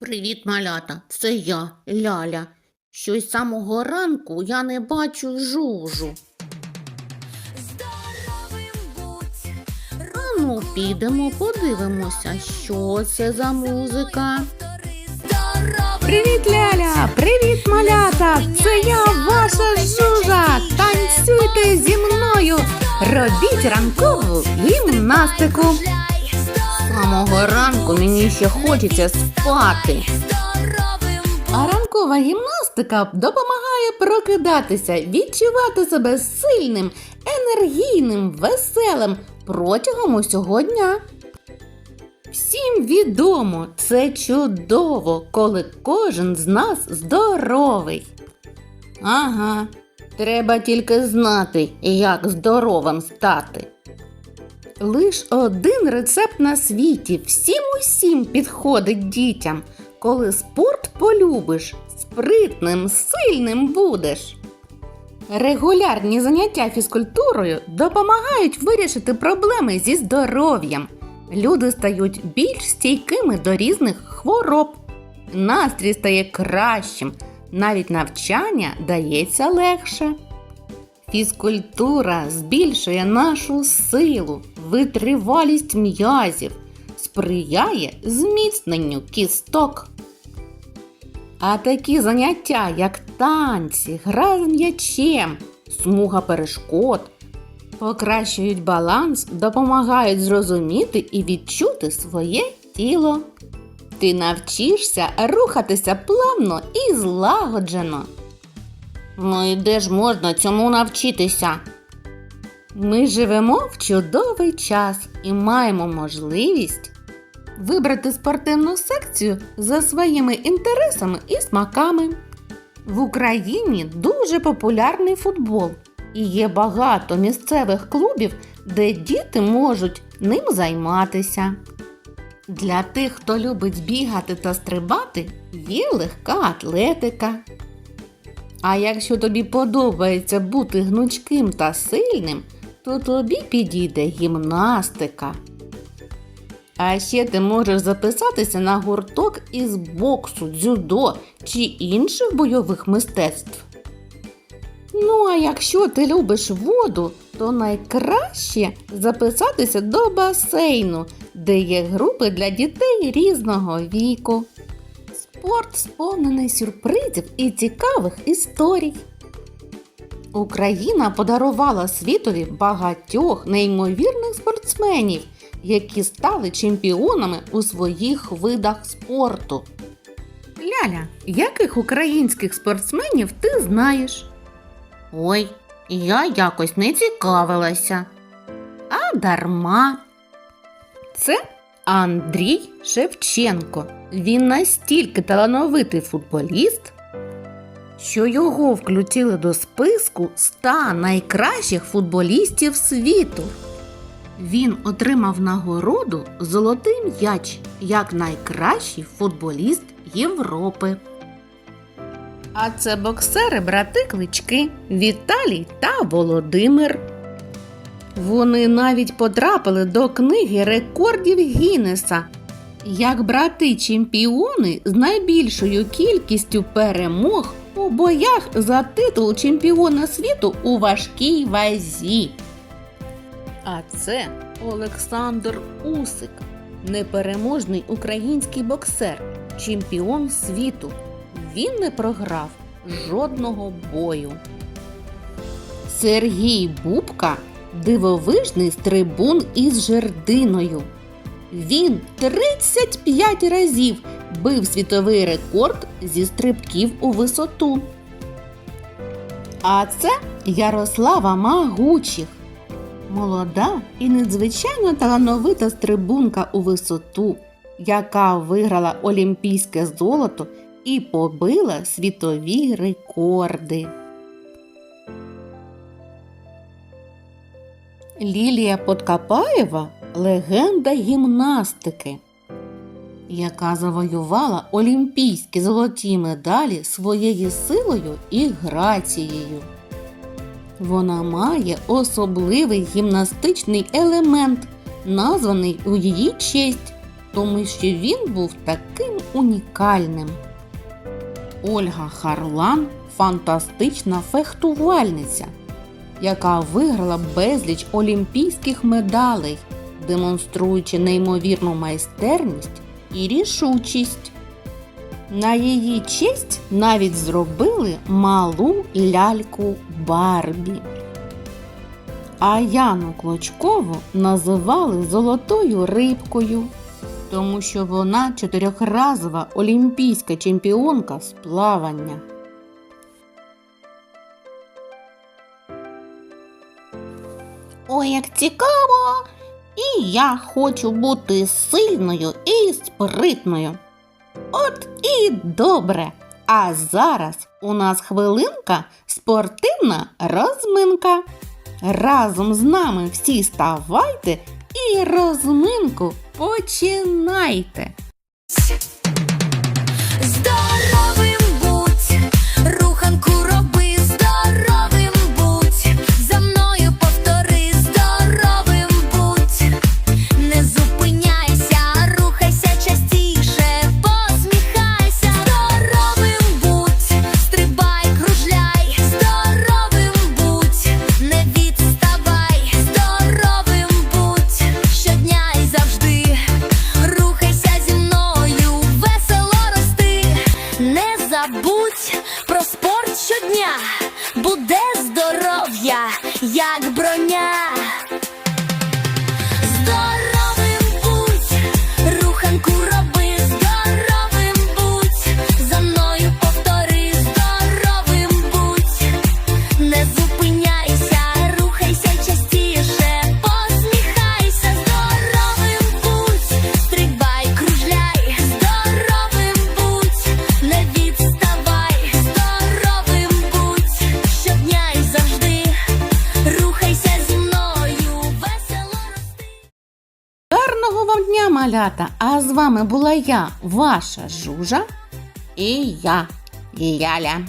Привіт, малята, це я, Ляля. Щось з самого ранку я не бачу жужу. Здоровим будь, ну, підемо, подивимося, що це за музика. Привіт, Ляля! Привіт, малята! Це я, ваша жужа! Танцюйте зі мною! Робіть ранкову гімнастику! Самого ранку мені ще хочеться спати. А ранкова гімнастика допомагає прокидатися, відчувати себе сильним, енергійним, веселим протягом усього дня. Всім відомо, це чудово, коли кожен з нас здоровий. Ага, треба тільки знати, як здоровим стати. Лиш один рецепт на світі всім усім підходить дітям. Коли спорт полюбиш, спритним, сильним будеш. Регулярні заняття фізкультурою допомагають вирішити проблеми зі здоров'ям. Люди стають більш стійкими до різних хвороб. Настрій стає кращим, навіть навчання дається легше. Фізкультура збільшує нашу силу, витривалість м'язів, сприяє зміцненню кісток. А такі заняття, як танці, гра з м'ячем, смуга перешкод, покращують баланс, допомагають зрозуміти і відчути своє тіло. Ти навчишся рухатися плавно і злагоджено. Ну і де ж можна цьому навчитися? Ми живемо в чудовий час і маємо можливість вибрати спортивну секцію за своїми інтересами і смаками. В Україні дуже популярний футбол і є багато місцевих клубів, де діти можуть ним займатися. Для тих, хто любить бігати та стрибати, є легка атлетика. А якщо тобі подобається бути гнучким та сильним, то тобі підійде гімнастика. А ще ти можеш записатися на гурток із боксу, дзюдо чи інших бойових мистецтв. Ну, а якщо ти любиш воду, то найкраще записатися до басейну, де є групи для дітей різного віку. Спорт сповнений сюрпризів і цікавих історій. Україна подарувала світові багатьох неймовірних спортсменів, які стали чемпіонами у своїх видах спорту. Ляля, яких українських спортсменів ти знаєш? Ой, я якось не цікавилася. А дарма. Це Андрій Шевченко. Він настільки талановитий футболіст, що його включили до списку 100 найкращих футболістів світу. Він отримав нагороду Золотий м'яч як найкращий футболіст Європи. А це боксери брати клички Віталій та Володимир. Вони навіть потрапили до книги рекордів Гіннеса як брати чемпіони з найбільшою кількістю перемог у боях за титул чемпіона світу у важкій вазі. А це Олександр Усик, непереможний український боксер, чемпіон світу. Він не програв жодного бою. Сергій Бубка дивовижний стрибун із жердиною. Він 35 разів бив світовий рекорд зі стрибків у висоту. А це Ярослава Магучих. Молода і надзвичайно талановита стрибунка у висоту, яка виграла олімпійське золото і побила світові рекорди. Лілія Подкапаєва легенда гімнастики, яка завоювала олімпійські золоті медалі своєю силою і грацією. Вона має особливий гімнастичний елемент, названий у її честь тому що він був таким унікальним. Ольга Харлан фантастична фехтувальниця, яка виграла безліч олімпійських медалей, демонструючи неймовірну майстерність і рішучість. На її честь навіть зробили малу ляльку Барбі. А Яну Клочкову називали золотою рибкою, тому що вона чотирьохразова олімпійська чемпіонка з плавання. Ой, як цікаво! І я хочу бути сильною і спритною. От і добре. А зараз у нас хвилинка спортивна розминка. Разом з нами всі ставайте і розминку починайте. 나 малята! А з вами була я, ваша жужа І я, Ляля.